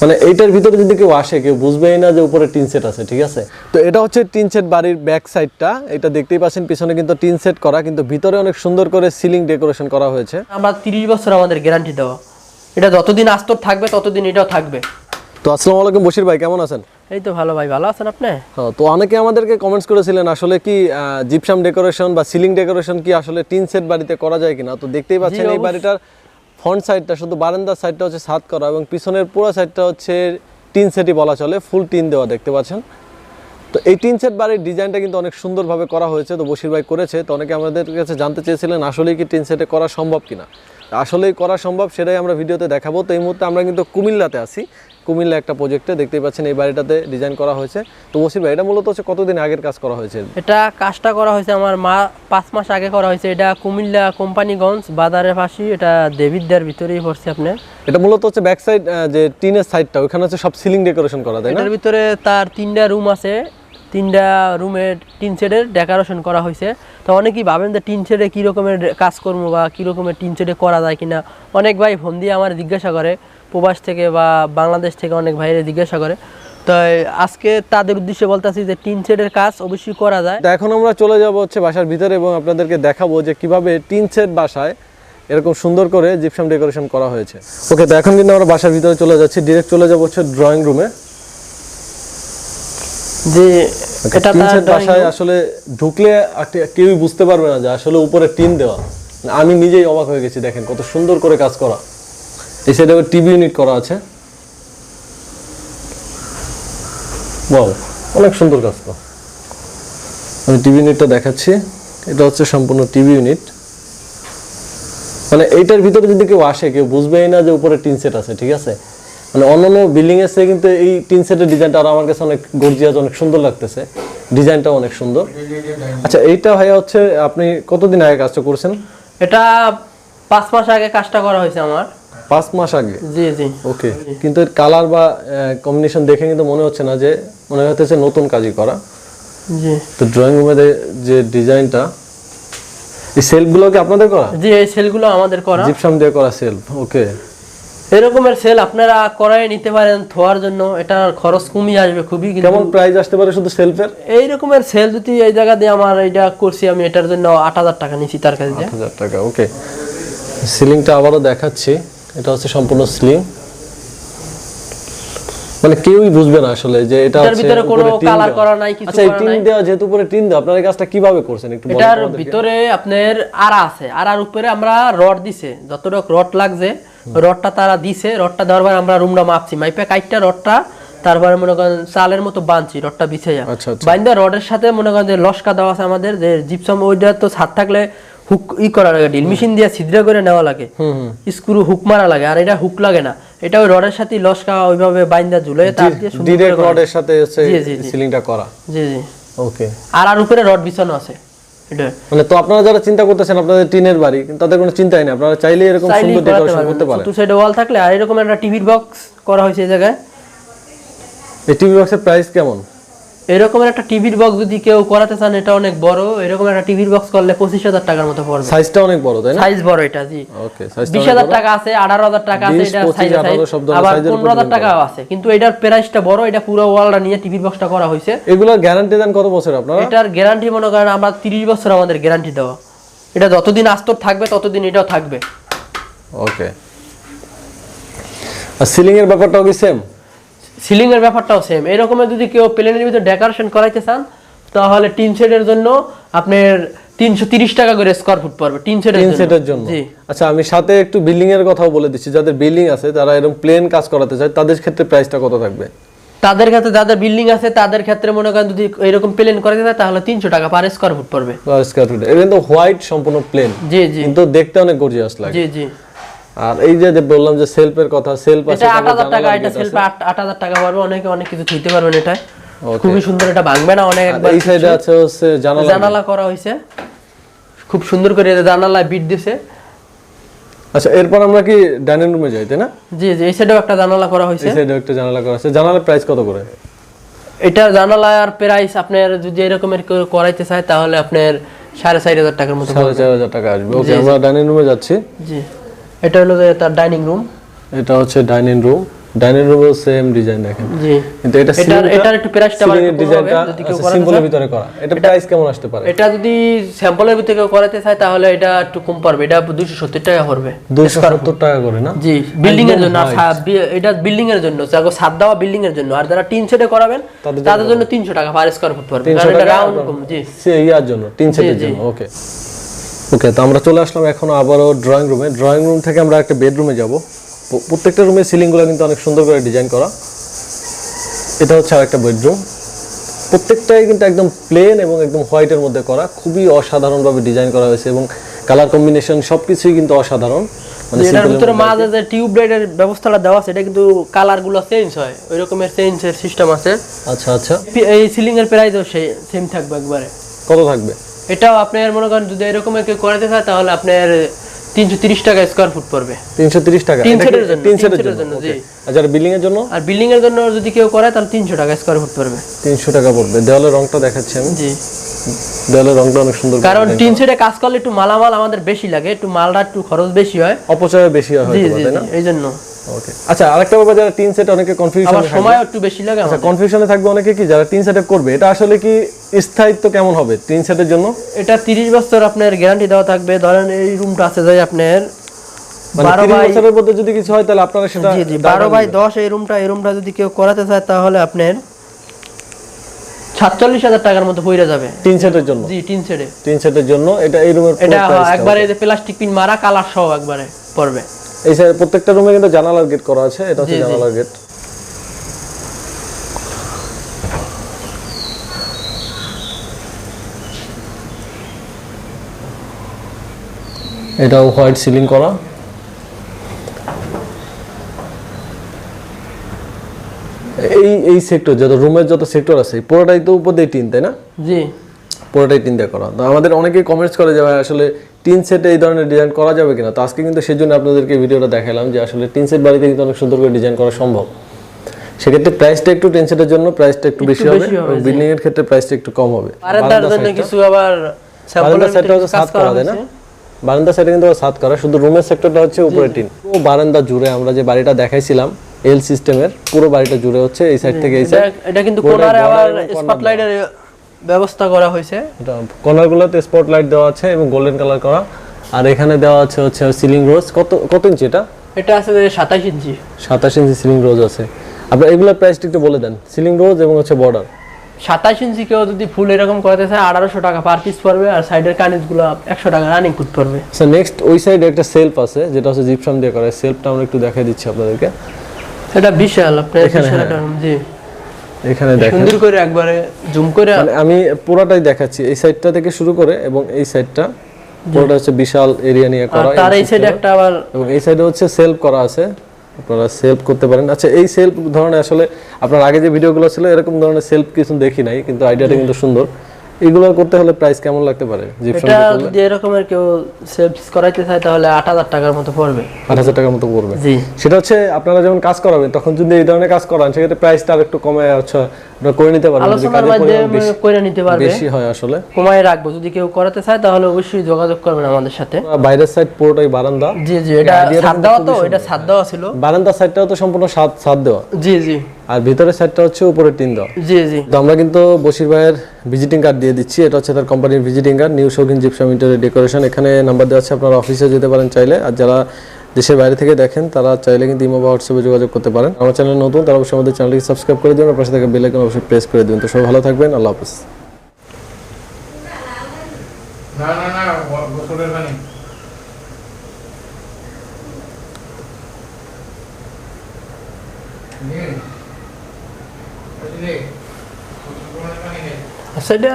মানে এইটার ভিতরে যদি কেউ আসে কেউ বুঝবেই না যে উপরে টিন সেট আছে ঠিক আছে? তো এটা হচ্ছে টিন সেট বাড়ির ব্যাক সাইডটা এটা দেখতেই পাচ্ছেন পিছনে কিন্তু টিন সেট করা কিন্তু ভিতরে অনেক সুন্দর করে সিলিং ডেকোরেশন করা হয়েছে। আমরা তিরিশ বছর আমাদের গ্যারান্টি দেওয়া। এটা যতদিন আস্তর থাকবে ততদিন এটাও থাকবে। তো আসসালামু আলাইকুম বশির ভাই কেমন আছেন? এই তো ভালো ভাই ভালো আছেন আপনি? হ্যাঁ, তো অনেকে আমাদেরকে কমেন্টস করেছিলেন আসলে কি জিপসাম ডেকোরেশন বা সিলিং ডেকোরেশন কি আসলে টিন সেট বাড়িতে করা যায় কিনা? তো দেখতেই পাচ্ছেন এই। বাড়িটার ফ্রন্ট সাইডটা শুধু বারান্দার সাইডটা হচ্ছে সাত করা এবং পিছনের পুরো সাইডটা হচ্ছে টিন সেটই বলা চলে, ফুল টিন দেওয়া দেখতে পাচ্ছেন। তো এই টিন সেট বাড়ির ডিজাইনটা কিন্তু অনেক সুন্দরভাবে করা হয়েছে, তো বশির ভাই করেছে। তো অনেকে আমাদের কাছে জানতে চেয়েছিলেন, আসলেই কি টিন সেটে করা সম্ভব কিনা? আসলেই করা সম্ভব, সেটাই আমরা ভিডিওতে দেখাবো। তো এই মুহূর্তে আমরা কিন্তু কুমিল্লাতে আছি। কুমিল্লা একটা প্রজেক্টে দেখতেই পাচ্ছেন এই বাড়িটাতে ডিজাইন করা হয়েছে। তো ওসির ভাই এটা মূলত হচ্ছে কতদিন আগের কাজ করা হয়েছে? এটা কাজটা করা হয়েছে আমার মা পাঁচ মাস আগে করা হয়েছে। এটা কুমিল্লা কোম্পানিগঞ্জ বাজারের পাশে এটা দেবিদ্যার ভিতরেই পড়ছে আপনি এটা মূলত হচ্ছে ব্যাক সাইড যে টিনের সাইডটা ওখানে হচ্ছে সব সিলিং ডেকোরেশন করা তাই না? এটার ভিতরে তার তিনটা রুম আছে। তিনটা রুমের টিন শেডের ডেকোরেশন করা হয়েছে। তো অনেকেই ভাবেন যে টিন শেডে কী রকমের কাজ করব বা কী রকমের টিন শেডে করা যায় কিনা। অনেক ভাই ফোন দিয়ে আমার জিজ্ঞাসা করে, প্রবাস থেকে বা বাংলাদেশ থেকে অনেক ভাইরে জিজ্ঞাসা করে। তো আজকে তাদের উদ্দেশ্যে বলতেছি যে টিন শেডের কাজ অবশ্যই করা যায়। তো এখন আমরা চলে যাব হচ্ছে বাসার ভিতরে এবং আপনাদেরকে দেখাবো যে কীভাবে টিন সেট বাসায় এরকম সুন্দর করে জিপসাম ডেকোরেশন করা হয়েছে। ওকে, তো এখন কিন্তু আমরা বাসার ভিতরে চলে যাচ্ছি। ডিরেক্ট চলে যাব হচ্ছে ড্রয়িং রুমে। যে এটা টিন তার বাসায় আসলে ঢুকলে কেউই বুঝতে পারবে না যে আসলে উপরে টিন দেওয়া। আমি নিজেই অবাক হয়ে গেছি দেখেন কত সুন্দর করে কাজ করা। এই সাইডে টিভি ইউনিট করা আছে। বাহ অনেক সুন্দর কাজ করা। আমি টিভি ইউনিটটা দেখাচ্ছি। এটা হচ্ছে সম্পূর্ণ টিভি ইউনিট মানে এইটার ভিতরে যদি কেউ আসে কেউ বুঝবেই না যে উপরে টিন সেট আছে ঠিক আছে? মানে অন্যান্য বিল্ডিং এর চেয়ে কিন্তু এই টিন সেটের ডিজাইনটা আরও আমার কাছে অনেক গর্জিয়াস অনেক সুন্দর লাগতেছে। ডিজাইনটাও অনেক সুন্দর। আচ্ছা এইটা ভাইয়া হচ্ছে আপনি কতদিন আগে কাজটা করছেন? এটা পাঁচ মাস আগে কাজটা করা হয়েছে আমার। পাঁচ মাস আগে? জি জি। ওকে কিন্তু এর কালার বা কম্বিনেশন দেখে কিন্তু মনে হচ্ছে না যে মনে হচ্ছে নতুন কাজই করা। জি। তো ড্রয়িং রুমের যে ডিজাইনটা এই সেলফগুলো কি আপনাদের করা? জি এই সেলগুলো আমাদের করা। জিপসাম দিয়ে করা সেলফ ওকে। এরকমের সেল আপনারা করাই নিতে পারেন থোয়ার জন্য। এটার খরচ কমিয়ে আসবে খুবই কেমন প্রাইস আসতে পারে শুধু সেলফের এই রকমের সেল যদি এই জায়গা দিয়ে আমার এটা করছি আমি এটার জন্য আট হাজার টাকা নিছি তার কাছে। দিয়ে। হাজার টাকা ওকে সিলিংটা আবারও দেখাচ্ছি। এটা হচ্ছে সম্পূর্ণ সিলিং মানে কেউই বুঝবে না আসলে যে এটা এটার ভিতরে কোনো কালার করা নাই কিছু আচ্ছা টিন দেওয়া যেহেতু উপরে টিন দেওয়া আপনারা কাজটা কীভাবে করছেন একটু বলেন এটার ভিতরে আপনার আড়া আছে। আড়ার উপরে আমরা রড দিছে। যতটুক রড লাগছে রডটা তারা দিছে রডটা দেওয়ার পর আমরা রুমটা মাপছি। মাইপে কাইটটা রডটা তারপরে মনে করেন চালের মতো বাঁধছি রডটা বিছে যা আচ্ছা, আচ্ছা। বাইন্দা রডের সাথে মনে করেন যে লস্কা দেওয়া আছে আমাদের যে জিপসাম ওইটা তো ছাদ থাকলে হুক ই করা লাগে ড্রিল মেশিন দিয়ে ছিদ্র করে নেওয়া লাগে। স্ক্রু হুক মারা লাগে আর এটা হুক লাগে না। এটা ওই রডের সাথে লস্কা ওইভাবে বাইন্দা ঝুলে তার দিয়ে সুন্দর। রডের সাথে। সিলিংটা করা। জি জি। ওকে আর আর উপরে রড বিছানো আছে। এটা। মানে তো আপনারা যারা চিন্তা করতেছেন আপনাদের টিনের বাড়ি কিন্তু তাদের কোনো চিন্তাই নেই। আপনারা চাইলে এরকম সুন্দর ডেকোরেশন করতে পারেন। টু সাইডে ওয়াল থাকলে আর এরকম একটা টিভির বক্স করা হয়েছে এই জায়গায়। এই টিভি বক্সের প্রাইস কেমন? এরকম একটা টিভির বক্স যদি কেউ করাতে চান এটা অনেক বড়। এরকম একটা টিভির বক্স করলে পঁচিশ হাজার টাকার মতো পড়বে। সাইজটা অনেক বড় তাই না? সাইজ বড় এটা জি। ওকে বিশ হাজার টাকা আছে আঠারো হাজার টাকা আছে 20, এটা 25, সাইজ 18 সব ধরনের আবার size এর উপর পনেরো হাজার depend টাকাও আছে কিন্তু এটার প্রাইসটা বড় এটা পুরো ওয়ালটা নিয়ে টিভির বক্সটা করা হয়েছে। এগুলোর গ্যারান্টি দেন কত বছর আপনারা? এটার গ্যারান্টি মনে করেন আমরা তিরিশ বছর আমাদের গ্যারান্টি দেওয়া। এটা যতদিন আস্তর থাকবে ততদিন এটাও থাকবে। ওকে আর সিলিং এর ব্যাপারটাও কি সেম সিলিং এর ব্যাপারটাও সেম এরকমের যদি কেউ প্লেনের ভিতরে ডেকোরেশন করাইতে চান তাহলে টিন শেডের জন্য আপনার তিনশো তিরিশ টাকা করে স্কোয়ার ফুট পড়বে টিন তিন জন্য। সেটের জন্য। আচ্ছা আমি সাথে একটু বিল্ডিং এর কথাও বলে দিচ্ছি। যাদের বিল্ডিং আছে তারা এরকম প্লেন কাজ করাতে চায় তাদের ক্ষেত্রে প্রাইসটা কত থাকবে? তাদের ক্ষেত্রে যাদের বিল্ডিং আছে তাদের ক্ষেত্রে মনে করেন যদি এরকম প্লেন করাতে চায় তাহলে তিনশো টাকা পার স্কোয়ার ফুট পড়বে। স্কোয়ার ফিট এটা কিন্তু হোয়াইট সম্পূর্ণ প্লেন জি জি। কিন্তু দেখতে অনেক গর্জিয়াস লাগে। জি জি। আর এই যে যে বললাম যে সেলফের কথা সেলফ আছে এটা আট তারপর হাজার টাকা এটা সেলফ আছে। আট হাজার টাকা পারবে অনেকে অনেক কিছু থইতে পারবেন এটা. খুবই সুন্দর এটা ভাঙবে না অনেক একবার এই সাইডে আছে হচ্ছে জানালা। জানালা করা হয়েছে খুব সুন্দর করে জানালায় বিট দিছে। আচ্ছা এরপর আমরা কি ডাইনিং রুমে যাই তাই না? জি জি এই সাইডেও একটা জানালা করা হয়েছে এই সাইডে একটা জানালা করা আছে। জানালার প্রাইস কত করে? এটা জানালা আর প্রাইস আপনার যদি এরকমের করাইতে চায় তাহলে আপনার সাড়ে চার হাজার টাকার মতো সাড়ে চার হাজার টাকা আসবে। ওকে আমরা ডাইনিং রুমে যাচ্ছি। জি। এটা হলো যে তার ডাইনিং রুম। এটা হচ্ছে ডাইনিং রুম। ডাইনিং রুমেও সেম ডিজাইন দেখেন। জি। কিন্তু এটা এটার এটার একটু প্রাইসটা এর একটু ডিজাইনটা সিম্পলের ভিতরে করা। এটা প্রাইস কেমন আসতে পারে? এটা যদি স্যাম্পলের ভিতরে করাতে চায় তাহলে এটা একটু কম পড়বে। এটা দুশো সত্তর টাকা পড়বে। দুইশো সত্তর টাকা করে না? জি বিল্ডিং এর জন্য আর এটা বিল্ডিং এর জন্য যাকে ছাদ দেওয়া বিল্ডিং এর জন্য আর যারা টিন সেটে করাবেন তাদের জন্য তিনশো টাকা পার স্কোয়ার ফুট পড়বে। কারণ এটা রাউন্ড কম জি। ইয়ার জন্য তিন সেটের জন্য ওকে ওকে তো আমরা চলে আসলাম এখন আবারও ড্রয়িং রুমে ড্রয়িং রুম থেকে আমরা একটা বেডরুমে যাব। প্রত্যেকটা রুমের সিলিংগুলো কিন্তু অনেক সুন্দর করে ডিজাইন করা। এটা হচ্ছে আরেকটা বেডরুম প্রত্যেকটাই কিন্তু একদম প্লেন এবং একদম হোয়াইটের মধ্যে করা। খুবই অসাধারণভাবে ডিজাইন করা হয়েছে এবং কালার কম্বিনেশন সবকিছুই কিন্তু অসাধারণ। মানে এটার ভিতরে মাঝে যে টিউব লাইটের ব্যবস্থাটা দেওয়া আছে এটা কিন্তু কালারগুলো চেঞ্জ হয়। ওই রকমের চেঞ্জ এর সিস্টেম আছে। আচ্ছা আচ্ছা। এই সিলিং এর প্রাইসও সেম থাকবে একবারে। কত থাকবে? এটাও আপনার মনে করেন যদি এরকমের কেউ করাতে চায় তাহলে আপনার তিনশো তিরিশ টাকা স্কোয়ার ফুট পড়বে। তিনশো তিরিশ টাকা? তিন সেটের জন্য, তিন তিন সেটের জন্য জি। okay। বিল্ডিং এর জন্য? আর বিল্ডিং এর জন্য যদি কেউ করে তাহলে তিনশো টাকা স্কোয়ার ফুট পড়বে। তিনশো টাকা পড়বে। দেওয়ালের রংটা দেখাচ্ছি আমি। জি। দেওয়ালের রংটা অনেক সুন্দর কারণ টিন সেটে কাজ করলে একটু মালামাল আমাদের বেশি লাগে একটু মালটা একটু খরচ বেশি হয়। অপচয় বেশি হয় তাই না? এই জন্য। ওকে আচ্ছা আরেকটা ব্যাপার যারা তিন সেট অনেকে কনফিউশন আবার সময় একটু বেশি লাগে আচ্ছা কনফিউশনে থাকবে অনেকে কি যারা তিন সেটে করবে এটা আসলে কি স্থায়িত্ব কেমন হবে তিন সেটের জন্য? এটা তিরিশ বছর আপনার গ্যারান্টি দেওয়া থাকবে। ধরেন এই রুমটা আছে যাই আপনার মানে বারো বাই বছরের মধ্যে যদি কিছু হয় তাহলে আপনারা সেটা জি জি বারো বাই দশ এই রুমটা এই রুমটা যদি কেউ করাতে চায় তাহলে আপনার সাতচল্লিশ হাজার টাকার মতো পড়ে যাবে। তিন সেটের জন্য? জি টিন সেটে তিন সেটের জন্য এটা এই রুমের এটা একবারে প্লাস্টিক পিন মারা কালার সহ একবারে পড়বে। এই সাইড প্রত্যেকটা রুমে কিন্তু জানালার গেট করা আছে এটা হচ্ছে। জানালার গেট এটাও হোয়াইট সিলিং করা। এই এই সেক্টর যত রুমের যত সেক্টর আছে পুরোটাই তো উপর দিয়ে টিন তাই না? জি। পুরোটাই টিন দিয়ে করা। তো আমাদের অনেকেই কমেন্টস করে যে ভাই আসলে টিন সেটে এই ধরনের ডিজাইন করা যাবে কিনা? তো আজকে কিন্তু সেজন্য আপনাদেরকে ভিডিওটা দেখালাম যে আসলে টিন সেট বাড়িতে কিন্তু অনেক সুন্দর করে ডিজাইন করা সম্ভব। সেক্ষেত্রে প্রাইসটা একটু টিন সেটের জন্য প্রাইসটা একটু বেশি হবে বিল্ডিং এর ক্ষেত্রে প্রাইসটা একটু কম হবে। বারান্দার জন্য কিছু আবার বারান্দা স্যাম্পলের হচ্ছে কাজ সাত করা করা না? বারান্দা সাইডে কিন্তু সাত করা শুধু রুমের সেক্টরটা হচ্ছে উপরে টিন। পুরো বারান্দা জুড়ে আমরা যে বাড়িটা দেখাইছিলাম এল সিস্টেমের পুরো বাড়িটা জুড়ে হচ্ছে এই সাইড থেকে এই সাইড এটা- কিন্তু কোনারে আবার স্পটলাইটের ব্যবস্থা করা হয়েছে। এটা কর্নারগুলোতে স্পটলাইট দেওয়া আছে এবং গোল্ডেন কালার করা। আর এখানে দেওয়া আছে হচ্ছে সিলিং রোজ কত কত ইঞ্চি এটা? এটা আছে যে সাতাইশ ইঞ্চি সাতাশ ইঞ্চি সিলিং রোজ আছে। আপনার এগুলোর প্রাইসটা একটু বলে দেন। সিলিং রোজ এবং হচ্ছে বর্ডার সাতাইশ ইঞ্চি কেউ যদি ফুল এরকম করতে চায় আঠারোশো টাকা পার পিস পড়বে আর সাইডের কানিজগুলো একশো টাকা রানিং ফুট পড়বে। আচ্ছা নেক্সট ওই সাইডে একটা সেলফ আছে যেটা হচ্ছে জিপসাম দিয়ে করা। সেলফটা আমরা একটু দেখাই দিচ্ছি আপনাদেরকে। এটা বিশাল আপনার হ্যাঁ। জি। এখানে সুন্দর করে একবারে জুম করে মানে আমি পুরোটাই দেখাচ্ছি এই সাইডটা থেকে শুরু করে এবং এই সাইডটা পুরোটা হচ্ছে বিশাল এরিয়া নিয়ে করা তার এই সাইডে একটা আবার এবং এই সাইডে হচ্ছে সেলফ করা আছে আপনারা সেলফ করতে পারেন। আচ্ছা এই সেলফ ধরনের আসলে আপনার আগে যে ভিডিওগুলো ছিল এরকম ধরনের সেলফ কিছু দেখি নাই কিন্তু আইডিয়াটা কিন্তু সুন্দর। এগুলো করতে হলে প্রাইস কেমন লাগতে পারে? এটা যদি এরকমের কেউ সেলস করাইতে চায় তাহলে আট হাজার টাকার মতো পড়বে। আট হাজার টাকার মতো পড়বে। জি। সেটা হচ্ছে আপনারা যখন কাজ করাবেন তখন যদি এই ধরনের কাজ করান সেক্ষেত্রে প্রাইসটা আর একটু কমে আচ্ছা আপনারা করে নিতে যদি আলোচনার মাধ্যমে করে নিতে পারবে। বেশি হয় আসলে। কমায় রাখব। যদি কেউ করাতে চায় তাহলে অবশ্যই যোগাযোগ করবেন আমাদের সাথে। বাইরের সাইড পুরোটাই বারান্দা। জি জি এটা ছাদ দেওয়া তো এটা ছাদ দেওয়া ছিল। বারান্দা সাইডটাও তো সম্পূর্ণ সাত সাত দেওয়া। জি জি। আর ভিতরের সাইডটা হচ্ছে উপরে টিন দেওয়া। জি জি। তো আমরা কিন্তু বশির ভাইয়ের ভিজিটিং কার্ড দিয়ে দিচ্ছি। এটা হচ্ছে তার কোম্পানির visiting card new Shoukhin gypsum interior decoration এখানে নাম্বার দেওয়া আছে আপনারা অফিসে যেতে পারেন চাইলে। আর যারা দেশের বাইরে থেকে দেখেন তারা চাইলে কিন্তু ইমো বা হোয়াটসঅ্যাপে যোগাযোগ করতে পারেন। আমার চ্যানেল নতুন তারা অবশ্যই আমাদের চ্যানেলটিকে সাবস্ক্রাইব করে দেবেন। আর পাশে থেকে বেল আইকন অবশ্যই প্রেস করে দেবেন। তো সবাই ভালো থাকবেন আল্লাহ হাফিজ। না না না গোসলের পানি নে আসলে